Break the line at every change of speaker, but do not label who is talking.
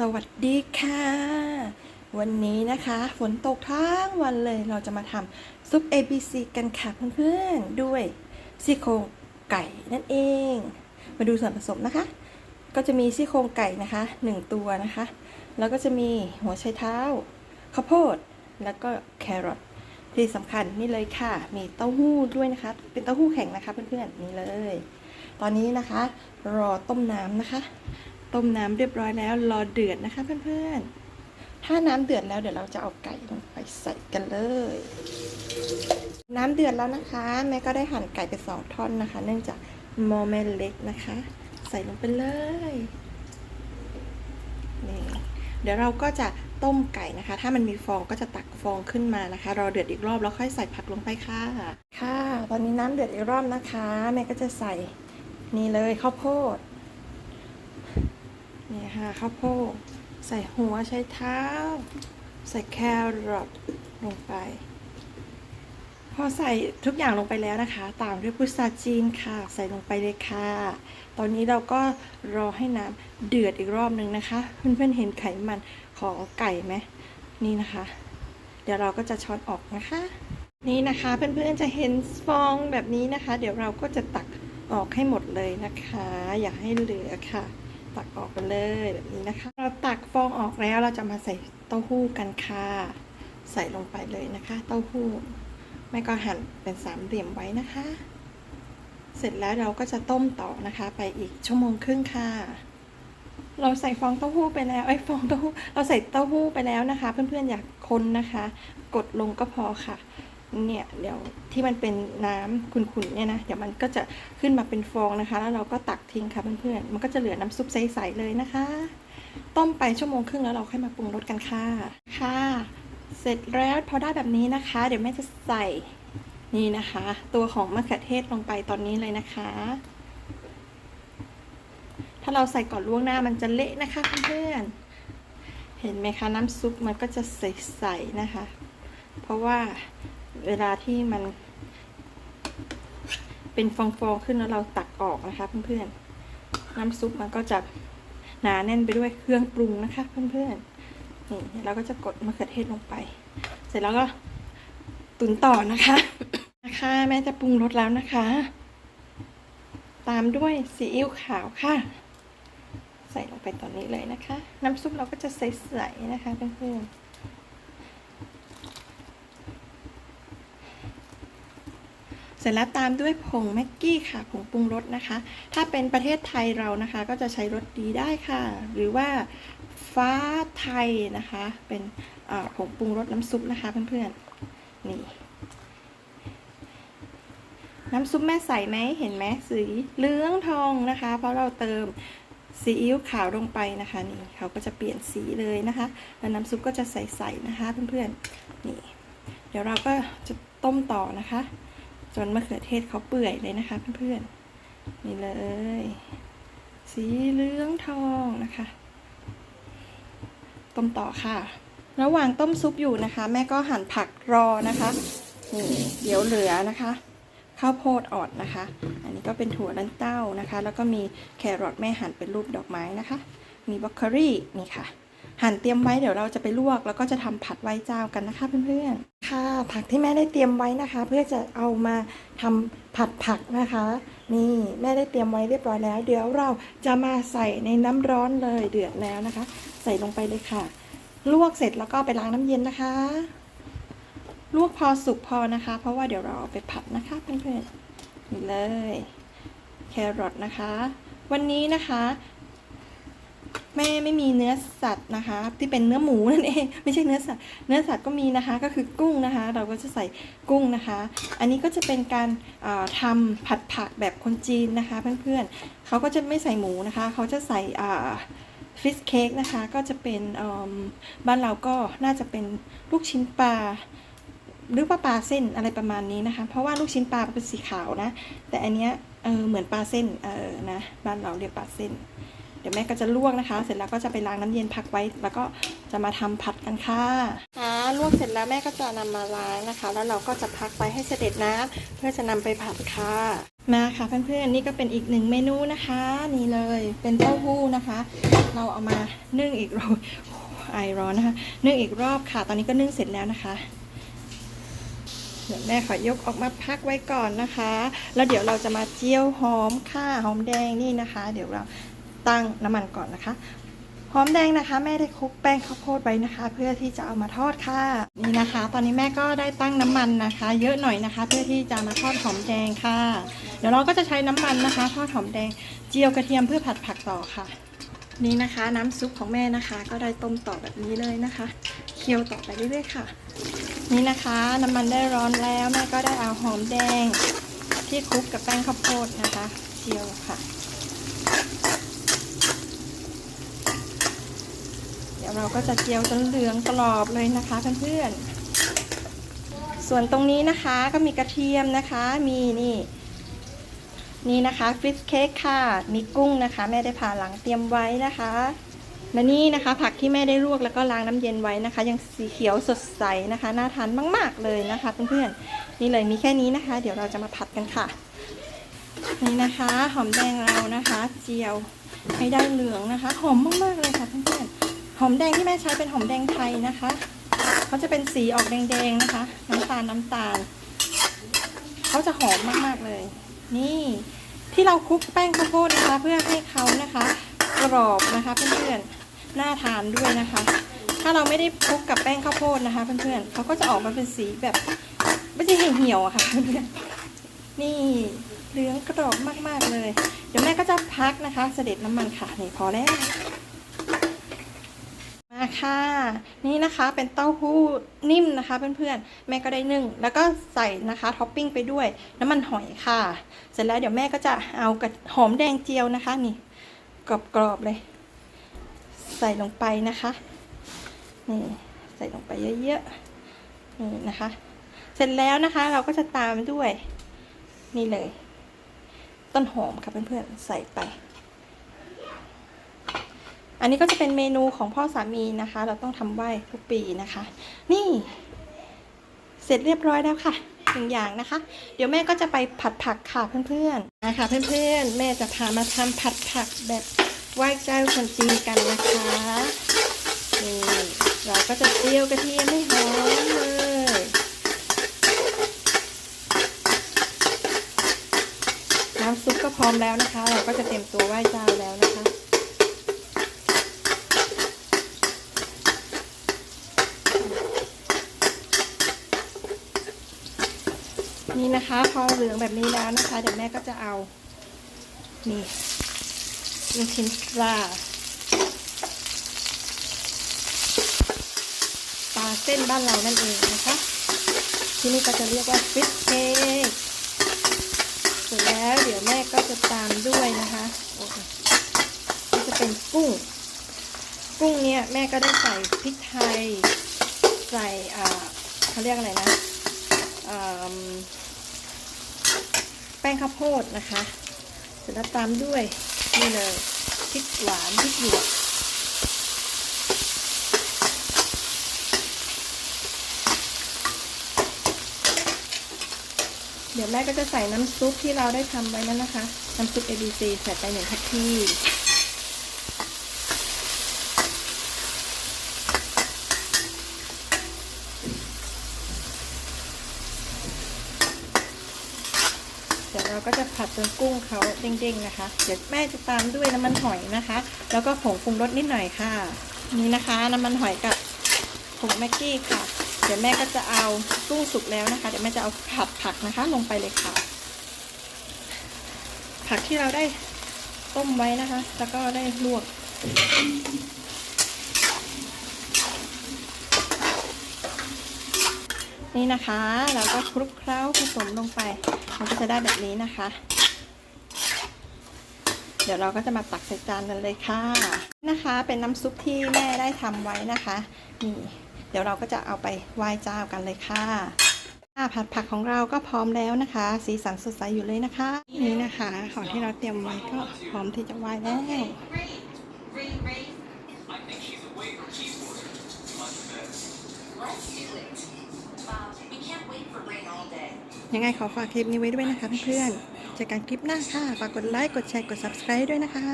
สวัสดีค่ะ วันนี้นะคะ ฝนตกทั้งวันเลยเราจะมาทำซุป ABC กันค่ะเพื่อนๆ ด้วยซี่โครงไก่นั่นเอง มาดูส่วนผสมนะคะ ก็จะมีซี่โครงไก่นะคะ 1 ตัวนะคะ แล้วก็จะมีหัวไชเท้าข้าวโพด แล้วก็แครอทที่สำคัญนี่เลยค่ะ มีเต้าหู้ด้วยนะคะ เป็นเต้าหู้แข็งนะคะเพื่อนๆนี่เลย ตอนนี้นะคะ รอต้มน้ำนะคะ ต้มน้ำเรียบร้อยแล้ว รอเดือดนะคะเพื่อนๆ ถ้าน้ำเดือดแล้วเดี๋ยวเราจะเอาไก่ลงไปใส่กันเลย น้ำเดือดแล้วนะคะ แม่ก็ได้หั่นไก่ไปสองท่อนนะคะ เนื่องจากมอแม่เล็กนะคะ ใส่ลงไปเลยนี่เดี๋ยวเราก็จะต้มไก่นะคะ ถ้ามันมีฟองก็จะตักฟองขึ้นมานะคะ รอเดือดอีกรอบแล้วค่อยใส่ผักลงไปค่ะ ค่ะ ตอนนี้น้ำเดือดอีกรอบนะคะ แม่ก็จะใส่นี่เลยข้าวโพด นี่ค่ะข้าวโพดใส่หัวใช้เท้า ใส่แครอทลงไป พอใส่ทุกอย่างลงไปแล้วนะคะ ตามด้วยพุทราจีนค่ะ ใส่ลงไปเลยค่ะ ตอนนี้เราก็รอให้น้ำเดือดอีกรอบหนึ่งนะคะ เพื่อนๆเห็นไขมันของไก่ไหมนี่นะคะ เดี๋ยวเราก็จะช้อนออกนะคะ นี่นะคะเพื่อนๆจะเห็นฟองแบบนี้นะคะ เดี๋ยวเราก็จะตักออกให้หมดเลยนะคะ อย่าให้เหลือค่ะ ตักออกไปเลยแบบนี้นะคะ เราตักฟองออกแล้วเราจะมาใส่เต้าหู้กันค่ะ ใส่ลงไปเลยนะคะ เต้าหู้แม่ก็หั่นเป็นสามเหลี่ยมไว้นะคะ เสร็จแล้วเราก็จะต้มต่อนะคะ ไปอีกชั่วโมงครึ่งค่ะ เราใส่ฟองเต้าหู้ไปแล้วไอ้ฟองเต้าหู้เราใส่เต้าหู้ไปแล้วนะคะ เพื่อนๆอยากคนนะคะ กดลงก็พอค่ะ เนี่ยเดี๋ยวที่มันเป็นน้ำขุ่นๆเนี่ยนะเดี๋ยวมันก็จะขึ้นมาเป็นฟองนะคะ แล้วเราก็ตักทิ้งค่ะเพื่อนๆมันก็จะเหลือน้ำซุปใสๆเลยนะคะ ต้มไปชั่วโมงครึ่งแล้วเราค่อยมาปรุงรสกันค่ะค่ะ เสร็จแล้วพอได้แบบนี้นะคะ เดี๋ยวแม่จะใส่นี่นะคะ ตัวของมะเขือเทศลงไปตอนนี้เลยนะคะ ถ้าเราใส่ก่อนล่วงหน้ามันจะเละนะคะเพื่อนๆเห็นไหมคะ น้ำซุปมันก็จะใสๆนะคะ เพราะว่า เวลาที่มันเป็นฟองๆขึ้นแล้วเราตักออกนะคะเพื่อนๆ น้ำซุปมันก็จะหนาแน่นไปด้วยเครื่องปรุงนะคะเพื่อนๆ นี่เราก็จะกดมะเขือเทศลงไป เสร็จแล้วก็ตุนต่อนะคะ นะคะแม่จะปรุงรสแล้วนะคะ ตามด้วยซีอิ๊วขาวค่ะ ใส่ลงไปตอนนี้เลยนะคะ น้ำซุปเราก็จะใสๆนะคะเพื่อนๆ เสร็จแล้วตามด้วยผงแม็กกี้ค่ะ ผงปรุงรสนะคะ ถ้าเป็นประเทศไทยเรานะคะ ก็จะใช้รสดีได้ค่ะ หรือว่าฟ้าไทยนะคะ เป็นผงปรุงรสน้ำซุปนะคะเพื่อนๆ นี่ น้ำซุปแม่ใส่ไหมเห็นไหมสีเหลืองทองนะคะ เพราะเราเติมซีอิ๊วขาวลงไปนะคะ นี่เขาก็จะเปลี่ยนสีเลยนะคะแล้วน้ำซุปก็จะใสๆนะคะเพื่อนๆ นี่ เดี๋ยวเราก็จะต้มต่อนะคะ จนมะเขือเทศเขาเปื่อยเลยนะคะเพื่อนๆนี่เลย สีเหลืองทองนะคะ ต้มต่อค่ะ ระหว่างต้มซุปอยู่นะคะ แม่ก็หั่นผักรอนะคะนี่เดี๋ยวเหลือนะคะข้าวโพดอ่อนนะคะ อันนี้ก็เป็นถั่วลันเต้านะคะ แล้วก็มีแครอทแม่หั่นเป็นรูปดอกไม้นะคะ มีบรอกโคลีนี่ค่ะ หั่นเตรียมไว้เดี๋ยวเราจะไปลวก แล้วก็จะทำผัดไว้เจ้ากันนะคะเพื่อนๆค่ะ ผักที่แม่ได้เตรียมไว้นะคะ เพื่อจะเอามาทำผัดผักนะคะ นี่แม่ได้เตรียมไว้เรียบร้อยแล้ว เดี๋ยวเราจะมาใส่ในน้ำร้อนเลยเดือดแล้วนะคะ ใส่ลงไปเลยค่ะ ลวกเสร็จแล้วก็ไปล้างน้ำเย็นนะคะ ลวกพอสุกพอนะคะ เพราะว่าเดี๋ยวเราเอาไปผัดนะคะเพื่อนๆนี่เลย แครอทนะคะ วันนี้นะคะ แม่ไม่มีเนื้อสัตว์นะคะ ที่เป็นเนื้อหมูนั่นเองไม่ใช่เนื้อสัตว์เนื้อสัตว์ก็มีนะคะ ก็คือกุ้งนะคะ เราก็จะใส่กุ้งนะคะ อันนี้ก็จะเป็นการอ่าทำผัดผักแบบคนจีนนะคะ เพื่อนๆเขาก็จะไม่ใส่หมูนะคะ เขาจะใส่ฟิชเค้กนะคะก็จะเป็นบ้านเราก็น่าจะเป็นลูกชิ้นปลาหรือว่าปลาเส้นอะไรประมาณนี้นะคะ เพราะว่าลูกชิ้นปลาเป็นสีขาวนะ แต่อันเนี้ยเออเหมือนปลาเส้นเออนะบ้านเราเรียกปลาเส้น เดี๋ยวแม่ก็จะลวกนะคะ เสร็จแล้วก็จะไปล้างน้ำเย็นพักไว้ แล้วก็จะมาทำผัดกันค่ะค่ะลวกเสร็จแล้วแม่ก็จะนำมาล้างนะคะ แล้วเราก็จะพักไว้ให้เสด็จน้ำเพื่อจะนำไปผัดค่ะมาค่ะเพื่อนๆนี่ก็เป็นอีกหนึ่งเมนูนะคะ นี่เลยเป็นเต้าหู้นะคะ เราเอามานึ่งอีกรอบโอ้ไอร้อนนะคะนึ่งอีกรอบค่ะ ตอนนี้ก็นึ่งเสร็จแล้วนะคะเดี๋ยวแม่ขอยกออกมาพักไว้ก่อนนะคะ แล้วเดี๋ยวเราจะมาเจียวหอมค่ะหอมแดงนี่นะคะ เดี๋ยวเรา ตั้งน้ำมันก่อนนะคะหอมแดงนะคะ แม่ได้คลุกแป้งข้าวโพดไว้นะคะ เพื่อที่จะเอามาทอดค่ะนี่นะคะ ตอนนี้แม่ก็ได้ตั้งน้ำมันนะคะ เยอะหน่อยนะคะ เพื่อที่จะมาทอดหอมแดงค่ะ เดี๋ยวเราก็จะใช้น้ำมันนะคะ ทอดหอมแดงเจียวกระเทียมเพื่อผัดผักต่อค่ะ นี่นะคะ น้ำซุปของแม่นะคะ ก็ได้ต้มต่อแบบนี้เลยนะคะเคี่ยวต่อไปเรื่อยๆค่ะ นี่นะคะ น้ำมันได้ร้อนแล้วแม่ก็ได้เอาหอมแดง ที่คลุกกับแป้งข้าวโพดนะคะเจียวค่ะ เดี๋ ยวเราก็จะเจียวจนเหลืองกรอบเลยนะคะเพื่อนๆ ส่วนตรงนี้นะคะก็มีกระเทียมนะคะ มีนี่ นี่นะคะฟิชเค้กค่ะ มีกุ้งนะคะ แม่ได้ผ่าหลังเตรียมไว้นะคะ และนี่นะคะ ผักที่แม่ได้ลวกแล้วก็ล้างน้ำเย็นไว้นะคะ ยังสีเขียวสดใสนะคะ น่าทานมาก ๆเลยนะคะเพื่อนๆ นี่เลยมีแค่นี้นะคะ เดี๋ยวเราจะมาผัดกันค่ะ นี่นะคะ หอมแดงเรานะคะ เจียวให้ได้เหลืองนะคะ หอมมากๆเลยค่ะเพื่อนๆ หอมแดงที่แม่ใช้เป็นหอมแดงไทยนะคะเขาจะเป็นสีออกแดงๆนะคะ น้ำตาลน้ำตาลเขาจะหอมมากๆเลย นี่ที่เราคลุกแป้งข้าวโพดนะคะ เพื่อให้เขานะคะกรอบนะคะเพื่อนๆน่าทานด้วยนะคะ ถ้าเราไม่ได้คลุกกับแป้งข้าวโพดนะคะ เพื่อนๆเขาก็จะออกมาเป็นสีแบบไม่ใช่เหี่ยวๆะค่ะเพื่อนๆนี่เหลืองกรอบมากๆเลย เดี๋ยวแม่ก็จะพักนะคะ เสด็จน้ำมันค่ะนี่พอแล้ว ค่ะ นี่นะคะเป็นเต้าหู้นิ่มนะคะเพื่อนๆ แม่ก็ได้นึ่ง แล้วก็ใส่นะคะท็อปปิ้งไปด้วยน้ำมันหอยค่ะ เสร็จแล้วเดี๋ยวแม่ก็จะเอากระหอมแดงเจียวนะคะนี่กรอบๆเลย ใส่ลงไปนะคะนี่ใส่ลงไปเยอะๆนี่นะคะ เสร็จแล้วนะคะเราก็จะตามด้วยนี่เลย ต้นหอมค่ะเพื่อนๆใส่ไป อันนี้ก็จะเป็นเมนูของพ่อสามีนะคะ เราต้องทำไหว้ทุกปีนะคะ นี่ เสร็จเรียบร้อยแล้วค่ะหนึ่งอย่างนะคะ เดี๋ยวแม่ก็จะไปผัดผักค่ะเพื่อนๆนะคะเพื่อนๆ แม่จะพามาทำผัดผักแบบไหว้เจ้าคนจีนกันนะคะนี่เราก็จะเจียวกระเทียมให้หอมเลยน้ำซุปก็พร้อมแล้วนะคะ เราก็จะเตรียมตัวไหว้เจ้าแล้วนะคะ นี่นะคะ พอเหลืองแบบนี้แล้วนะคะ เดี๋ยวแม่ก็จะเอา นี่ลูกชิ้นปลาปลาเส้นบ้านเรานั่นเองนะคะ ที่นี่ก็จะเรียกว่าฟิชเค้กเสร็จแล้วเดี๋ยวแม่ก็จะตามด้วยนะคะโอ้โหนี่จะเป็นกุ้ง กุ้งเนี่ยแม่ก็ได้ใส่พริกไทย ใส่อ่าเขาเรียกอะไรนะอ่า แป้งข้าวโพดนะคะ เสร็จแล้วตามด้วยนี่เลยพริกหวานพริกหยวกเดี๋ยวแม่ก็จะใส่น้ำซุปที่เราได้ทำไว้นั่นนะคะ น้ำซุป ABC ใส่ไปหนึ่งทัพพีเดี๋ยวเรา ก็จะผัดจนกุ้งเขาเด้งๆนะคะ เดี๋ยวแม่จะตามด้วยน้ำมันหอยนะคะ แล้วก็ผงปรุงรสนิดหน่อยค่ะ นี่นะคะน้ำมันหอยกับผงแม็กกี้ค่ะ เดี๋ยวแม่ก็จะเอากุ้งสุกแล้วนะคะ เดี๋ยวแม่จะเอาผัดผักนะคะ ลงไปเลยค่ะ ผักที่เราได้ต้มไว้นะคะ แล้วก็ได้ลวก นี่นะคะเราก็คลุกเคล้าผสมลงไป มันก็จะได้แบบนี้นะคะ เดี๋ยวเราก็จะมาตักใส่จานกันเลยค่ะนะคะ เป็นน้ำซุปที่แม่ได้ทำไว้นะคะนี่เดี๋ยวเราก็จะเอาไปไหว้เจ้ากันเลยค่ะอ่าผัดผักของเราก็พร้อมแล้วนะคะ สีสันสดใสอยู่เลยนะคะ นี่นะคะของที่เราเตรียมไว้ก็พร้อมที่จะไหว้แล้ว ยังไงขอฝากคลิปนี้ไว้ด้วยนะคะเพื่อนๆเจอกันคลิปหน้าค่ะ ฝากกดไลค์ กดแชร์ กด subscribe ด้วยนะคะ